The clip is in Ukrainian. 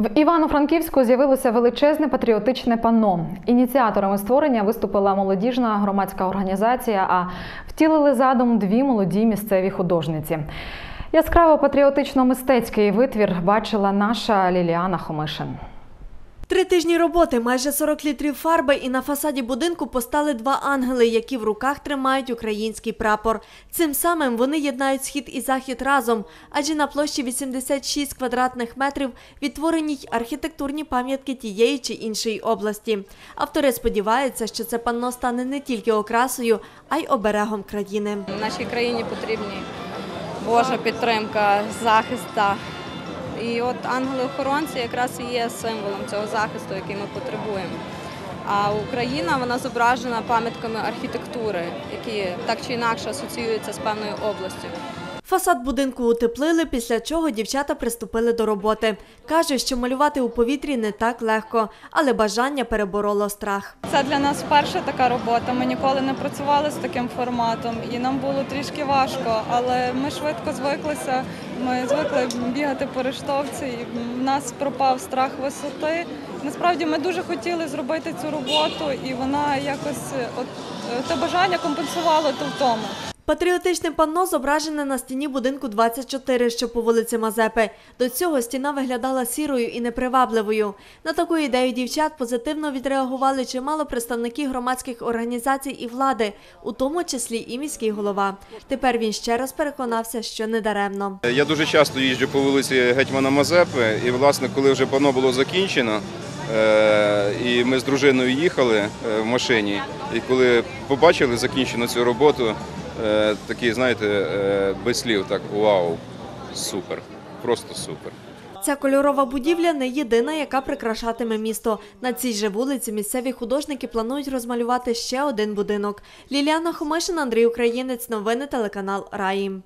В Івано-Франківську з'явилося величезне патріотичне панно. Ініціаторами створення виступила молодіжна громадська організація, а втілили задум дві молоді місцеві художниці. Яскраво патріотично-мистецький витвір бачила наша Ліліана Хомишин. Три тижні роботи, майже 40 літрів фарби, і на фасаді будинку постали два ангели, які в руках тримають український прапор. Цим самим вони єднають схід і захід разом, адже на площі 86 квадратних метрів відтворені й архітектурні пам'ятки тієї чи іншої області. Автори сподіваються, що це панно стане не тільки окрасою, а й оберегом країни. Нашій країні потрібні Божа підтримка, захист. та. І от ангели-охоронці якраз і є символом цього захисту, який ми потребуємо. А Україна вона зображена пам'ятками архітектури, які так чи інакше асоціюються з певною областю. Фасад будинку утеплили, після чого дівчата приступили до роботи. Кажуть, що малювати у повітрі не так легко, але бажання перебороло страх. Це для нас перша така робота. Ми ніколи не працювали з таким форматом, і нам було трішки важко, але ми швидко звиклися. Ми звикли бігати по рештовці, і в нас пропав страх висоти. Насправді ми дуже хотіли зробити цю роботу, і вона якось от е, те бажання компенсувало ту втому. Патріотичне панно зображене на стіні будинку 24, що по вулиці Мазепи. До цього стіна виглядала сірою і непривабливою. На таку ідею дівчат позитивно відреагували чимало представників громадських організацій і влади, у тому числі і міський голова. Тепер він ще раз переконався, що не даремно. Я дуже часто їжджу по вулиці Гетьмана Мазепи, і, власне, коли вже пано було закінчено, е, і ми з дружиною їхали е, в машині, і коли побачили закінчену цю роботу, е, такі, знаєте, е, без слів, так вау, супер, просто супер. Ця кольорова будівля не єдина, яка прикрашатиме місто. На цій же вулиці місцеві художники планують розмалювати ще один будинок. Ліліана Хомишин, Андрій Українець. Новини телеканал Раїм.